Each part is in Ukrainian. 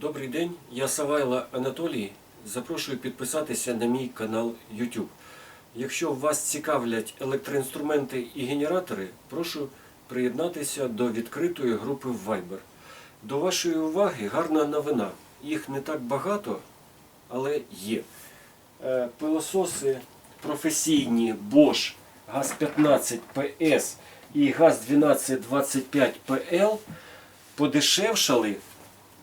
Добрий день, я Савайло Анатолій. Запрошую підписатися на мій канал YouTube. Якщо вас цікавлять електроінструменти і генератори, прошу приєднатися до відкритої групи Viber. До вашої уваги гарна новина. Їх не так багато, але є. Е, Пилососи професійні Bosch ГАЗ-15 PS і ГАЗ-1225 PL подешевшали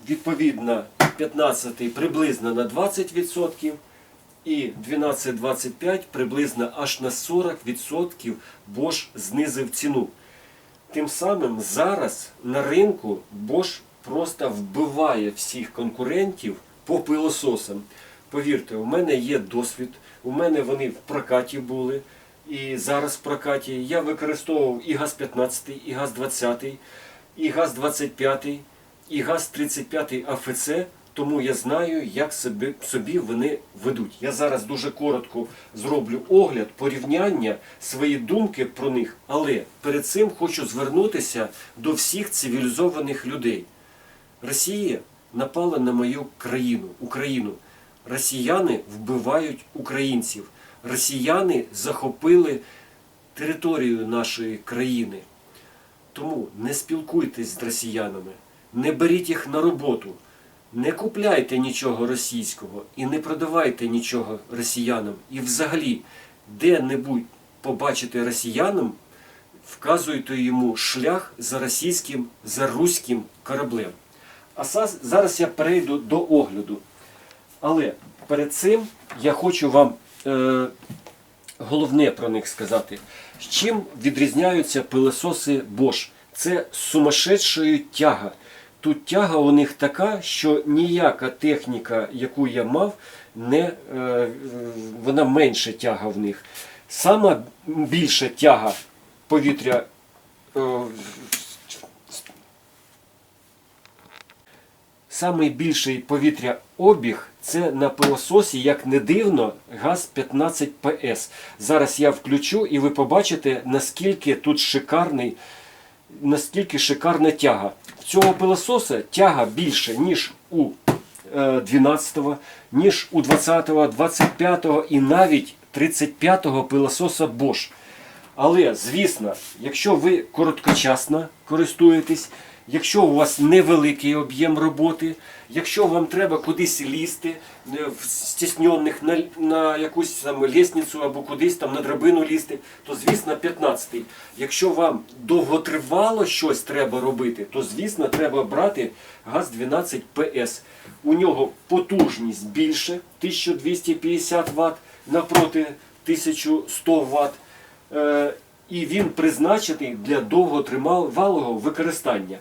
відповідно 15 приблизно на 20% і 12-25 приблизно аж на 40% Bosch знизив ціну. Тим самим зараз на ринку Bosch просто вбиває всіх конкурентів по пилососам. Повірте, у мене є досвід, у мене вони в прокаті були. І зараз в прокаті я використовував і ГАЗ-15, і ГАЗ-20, і ГАЗ-25, і ГАЗ-35 АФЦ, тому я знаю, як собі, собі вони ведуть. Я зараз дуже коротко зроблю огляд, порівняння, свої думки про них, але перед цим хочу звернутися до всіх цивілізованих людей. Росія напала на мою країну, Україну. Росіяни вбивають українців. Росіяни захопили територію нашої країни. Тому не спілкуйтесь з росіянами, не беріть їх на роботу, не купляйте нічого російського і не продавайте нічого росіянам. І взагалі, де-небудь побачите росіянам, вказуйте йому шлях за російським, за руським кораблем. А зараз я перейду до огляду. Але перед цим я хочу вам е, головне про них сказати. Чим відрізняються пилососи Bosch? Це сумасшедшою тяга. Тут тяга у них така, що ніяка техніка, яку я мав, не, е, вона менше тяга в них. Сама більша тяга повітря. е, Самий більший повітря обіг це на пилососі, як не дивно, ГАЗ-15 ПС. Зараз я включу і ви побачите, наскільки тут шикарний, наскільки шикарна тяга. В цього пилососа тяга більше, ніж у е, 12-го, ніж у 20-го, 25-го і навіть 35-го пилососа Bosch. Але, звісно, якщо ви короткочасно користуєтесь, якщо у вас невеликий об'єм роботи, якщо вам треба кудись лізти е, в стіснених на, на якусь там лісницю або кудись там на драбину лізти, то звісно 15-й. Якщо вам довготривало щось треба робити, то звісно треба брати ГАЗ-12 ПС. У нього потужність більше 1250 Вт напроти 1100 Вт. І він призначений для довготривалого використання.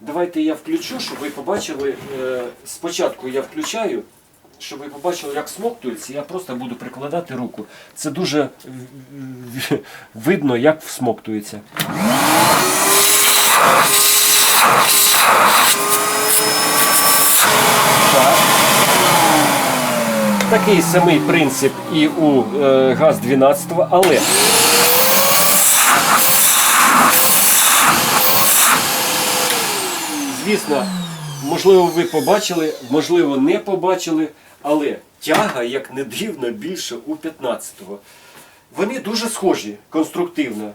Давайте я включу, щоб ви побачили. е, Спочатку я включаю, щоб ви побачили, як смоктується. Я просто буду прикладати руку. Це дуже видно, як всмоктується. Так. Такий самий принцип і у е, ГАЗ-12, але звісно, можливо, ви побачили, можливо, не побачили, але тяга, як не дивно, більше у 15-го. Вони дуже схожі конструктивно.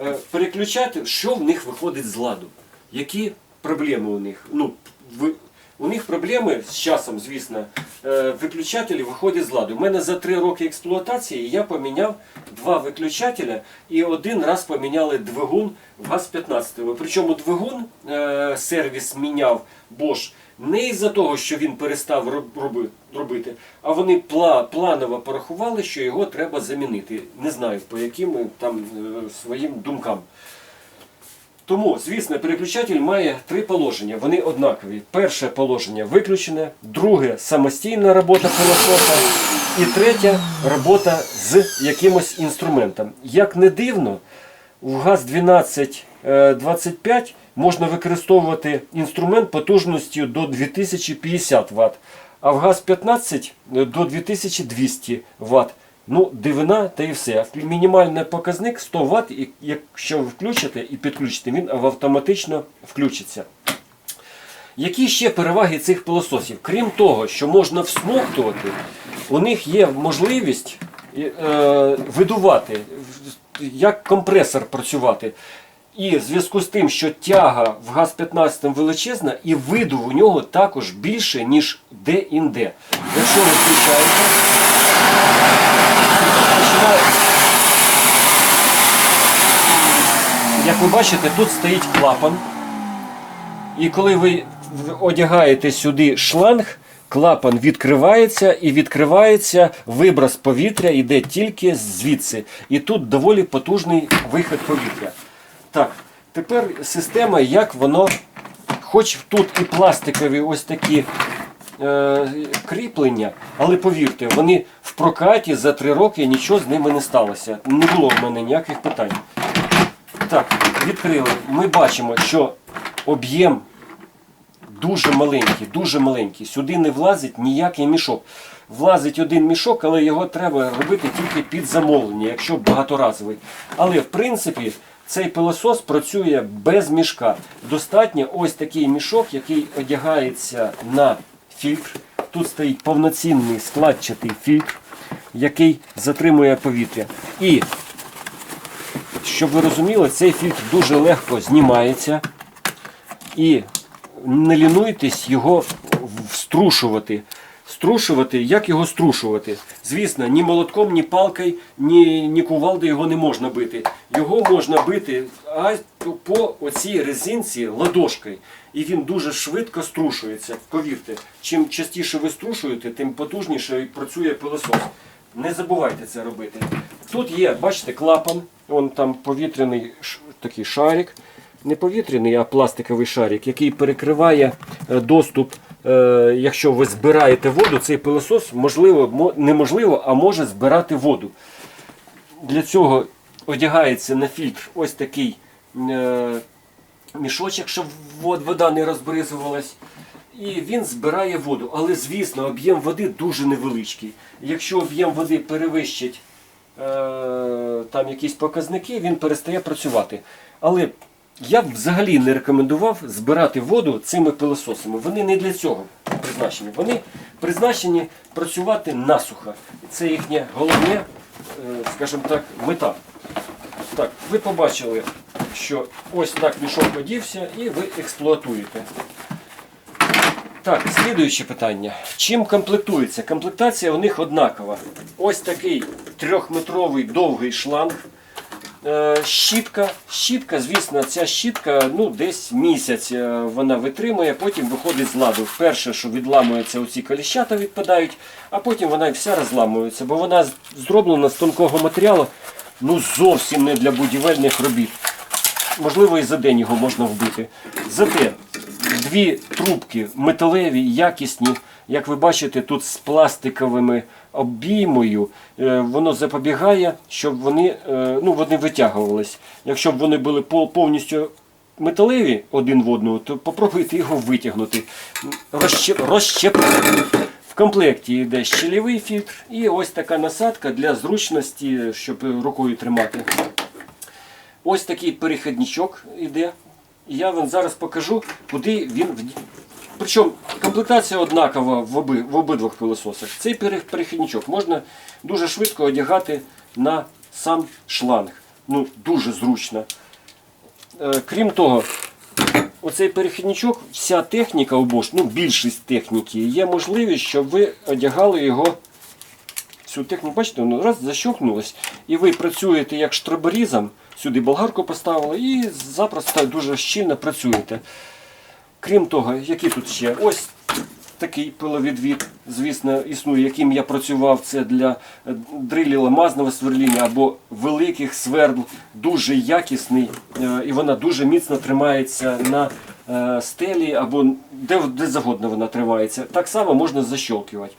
Е, Переключати, що в них виходить з ладу? Які проблеми у них? Ну, у них проблеми з часом, звісно, е, виключателі виходять з ладу. У мене за три роки експлуатації я поміняв два виключателя і один раз поміняли двигун в ГАЗ-15. Причому двигун е, сервіс міняв Bosch не із-за того, що він перестав робити, а вони планово порахували, що його треба замінити. Не знаю по яким е, там своїм думкам. Тому, звісно, переключатель має три положення. Вони однакові. Перше положення виключене, друге самостійна робота пилососа, і третє робота з якимось інструментом. Як не дивно, в ГАЗ 1225 можна використовувати інструмент потужністю до 2050 Вт, а в ГАЗ 15 до 2200 Вт. Ну, дивина та і все. Мінімальний показник 100 Вт, якщо ви включите і підключите, він автоматично включиться. Які ще переваги цих пилососів? Крім того, що можна всмоктувати, у них є можливість е, видувати, як компресор працювати. І в зв'язку з тим, що тяга в ГАЗ-15 величезна, і виду у нього також більше, ніж де-інде. Якщо ви включаєте, як ви бачите, тут стоїть клапан. І коли ви одягаєте сюди шланг, клапан відкривається і відкривається виброс повітря йде тільки звідси. І тут доволі потужний вихід повітря. Так, тепер система, як воно, хоч тут і пластикові ось такі е, кріплення, але повірте, вони прокаті за три роки нічого з ними не сталося. Не було в мене ніяких питань. Так, відкрили. Ми бачимо, що об'єм дуже маленький, дуже маленький. Сюди не влазить ніякий мішок. Влазить один мішок, але його треба робити тільки під замовлення, якщо багаторазовий. Але в принципі цей пилосос працює без мішка. Достатньо ось такий мішок, який одягається на фільтр. Тут стоїть повноцінний складчатий фільтр, який затримує повітря. І щоб ви розуміли, цей фільтр дуже легко знімається. І не лінуйтесь його вструшувати. Струшувати, як його струшувати? Звісно, ні молотком, ні палкою, ні, ні кувалдою його не можна бити. Його можна бити а по оцій резинці ладошкою. І він дуже швидко струшується. Повірте, чим частіше ви струшуєте, тим потужніше працює пилосос. Не забувайте це робити. Тут є, бачите, клапан, вон там повітряний такий шарик. Не повітряний, а пластиковий шарик, який перекриває е, доступ. е, Якщо ви збираєте воду, цей пилосос можливо, неможливо, а може збирати воду. Для цього одягається на фільтр ось такий е, мішочок, щоб вода не розбризувалась. І він збирає воду. Але, звісно, об'єм води дуже невеличкий. Якщо об'єм води перевищить е, там якісь показники, він перестає працювати. Але я б взагалі не рекомендував збирати воду цими пилососами. Вони не для цього призначені. Вони призначені працювати насухо. Це їхнє головне, е, скажімо так, мета. Так, ви побачили, що ось так мішок подівся і ви експлуатуєте. Так, слідуюче питання. Чим комплектується? Комплектація у них однакова. Ось такий трьохметровий довгий шланг. Е, щітка. Щітка, звісно, ця щітка ну, десь місяць е, вона витримує, потім виходить з ладу. Перше, що відламується, оці коліщата відпадають, а потім вона вся розламується, бо вона зроблена з тонкого матеріалу, ну зовсім не для будівельних робіт. Можливо, і за день його можна вбити. Зате дві трубки металеві, якісні, як ви бачите, тут з пластиковими обіймою, е, воно запобігає, щоб вони, е, ну, вони витягувались. Якщо б вони були повністю металеві один в одного, то попробуйте його витягнути, розщеп, розщепити. В комплекті йде щелевий фільтр і ось така насадка для зручності, щоб рукою тримати. Ось такий перехідничок іде. І я вам зараз покажу, куди він. Причому комплектація однакова в, оби, в обидвох пилососах. Цей пере- перехідничок можна дуже швидко одягати на сам шланг. Ну, дуже зручно. Е, крім того, оцей перехідничок, вся техніка у Bosch, ну більшість техніки, є можливість, щоб ви одягали його цю техніку, бачите, воно раз защелкнулось, і ви працюєте як штроборізом, сюди болгарку поставили і запросто дуже щільно працюєте. Крім того, які тут ще? Ось такий пиловідвід, звісно, існує, яким я працював. Це для е, дрилі ламазного сверління або великих свердл, дуже якісний, е, і вона дуже міцно тримається на е, стелі або де, де завгодно вона тримається. Так само можна защолкувати.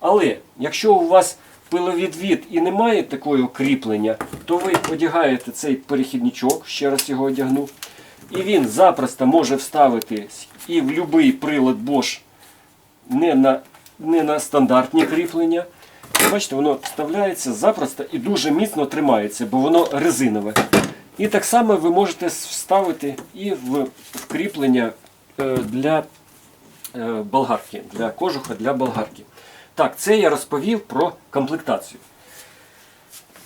Але якщо у вас пиловідвід і немає такого кріплення, то ви одягаєте цей перехідничок, ще раз його одягну, і він запросто може вставитись і в будь-який прилад Bosch не на, не на стандартні кріплення. Бачите, воно вставляється запросто і дуже міцно тримається, бо воно резинове. І так само ви можете вставити і в, в кріплення е, для е, болгарки, для кожуха для болгарки. Так, це я розповів про комплектацію.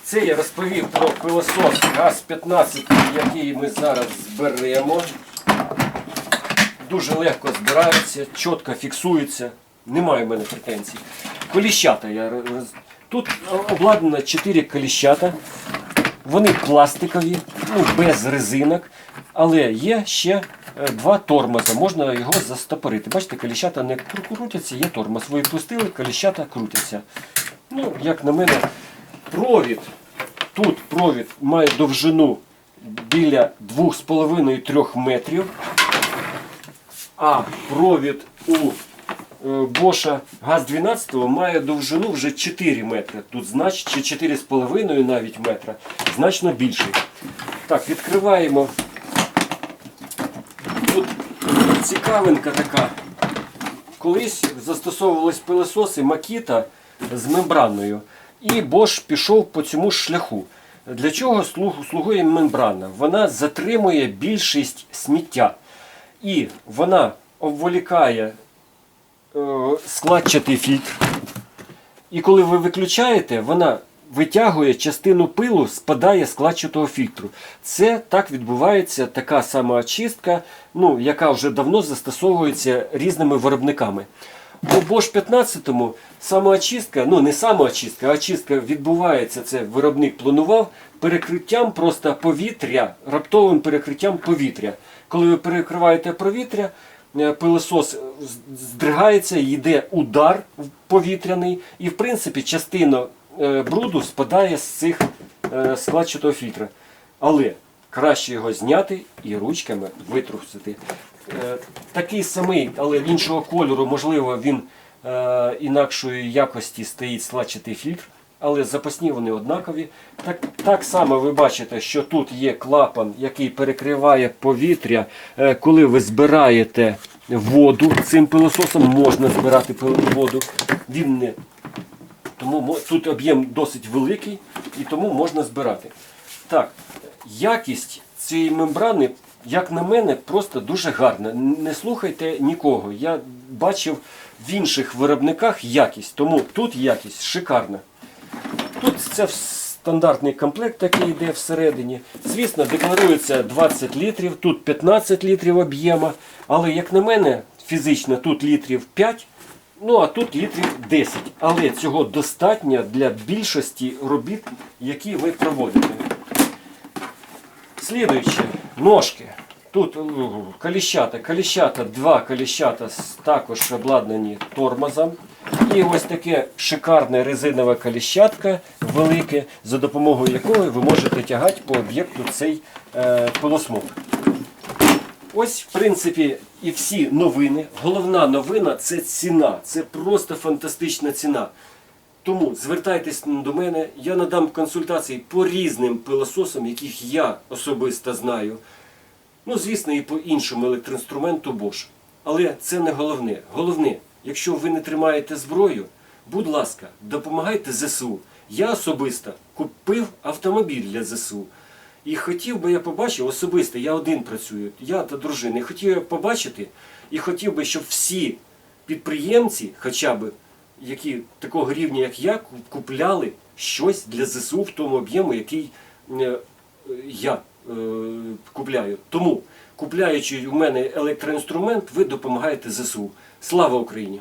Це я розповів про пилосос ГАЗ-15, який ми зараз зберемо. Дуже легко збирається, чітко фіксується. Немає в мене претензій. Коліщата. Я Тут обладнано 4 коліщата. Вони пластикові, ну, без резинок, але є ще е, два тормоза. Можна його застопорити. Бачите, коліщата не крутяться, є тормоз. Ви пустили, коліщата крутяться. Ну, як на мене, провід. Тут провід має довжину біля 2,5-3 метрів. А провід у е, Боша ГАЗ-12 має довжину вже 4 метри. Тут значить чи 4,5 навіть метра. Значно більший. Так, відкриваємо. Тут цікавинка така. Колись застосовувались пилососи Макіта з мембраною. І Bosch пішов по цьому шляху. Для чого слугує мембрана? Вона затримує більшість сміття. І вона обволікає е, складчатий фільтр. І коли ви виключаєте, вона витягує частину пилу, спадає з складчатого фільтру. Це так відбувається така сама очистка, ну, яка вже давно застосовується різними виробниками. У Bosch 15 самоочистка, ну не самоочистка, а очистка відбувається, це виробник планував перекриттям просто повітря, раптовим перекриттям повітря. Коли ви перекриваєте повітря, е, пилосос здригається, йде удар повітряний, і в принципі частина бруду спадає з цих е, складчатого фільтра. Але краще його зняти і ручками витрусити. Е, Такий самий, але іншого кольору, можливо, він е, інакшої якості стоїть складчатий фільтр, але запасні вони однакові. Так, так само ви бачите, що тут є клапан, який перекриває повітря. Е, коли ви збираєте воду цим пилососом, можна збирати воду. Він не тому тут об'єм досить великий і тому можна збирати. Так, якість цієї мембрани, як на мене, просто дуже гарна. Не слухайте нікого. Я бачив в інших виробниках якість, тому тут якість шикарна. Тут це стандартний комплект, який йде всередині. Звісно, декларується 20 літрів, тут 15 літрів об'єма, але, як на мене, фізично тут літрів 5, ну а тут літрів 10. Але цього достатньо для більшості робіт, які ви проводите. Слідуюче, ножки. Тут у, коліщата, коліщата, два коліщата також обладнані тормозом. І ось таке шикарне резинове коліщатка велике, за допомогою якого ви можете тягати по об'єкту цей е, пилосмок. Ось, в принципі, і всі новини. Головна новина це ціна. Це просто фантастична ціна. Тому звертайтесь до мене, я надам консультації по різним пилососам, яких я особисто знаю. Ну, звісно, і по іншому електроінструменту Bosch. Але це не головне. Головне, якщо ви не тримаєте зброю, будь ласка, допомагайте ЗСУ. Я особисто купив автомобіль для ЗСУ. І хотів би я побачити, особисто, я один працюю, я та дружина, і хотів я побачити, і хотів би, щоб всі підприємці, хоча б які такого рівня, як я, купляли щось для ЗСУ в тому об'єму, який е, я е, купляю. Тому, купляючи у мене електроінструмент, ви допомагаєте ЗСУ. Слава Україні!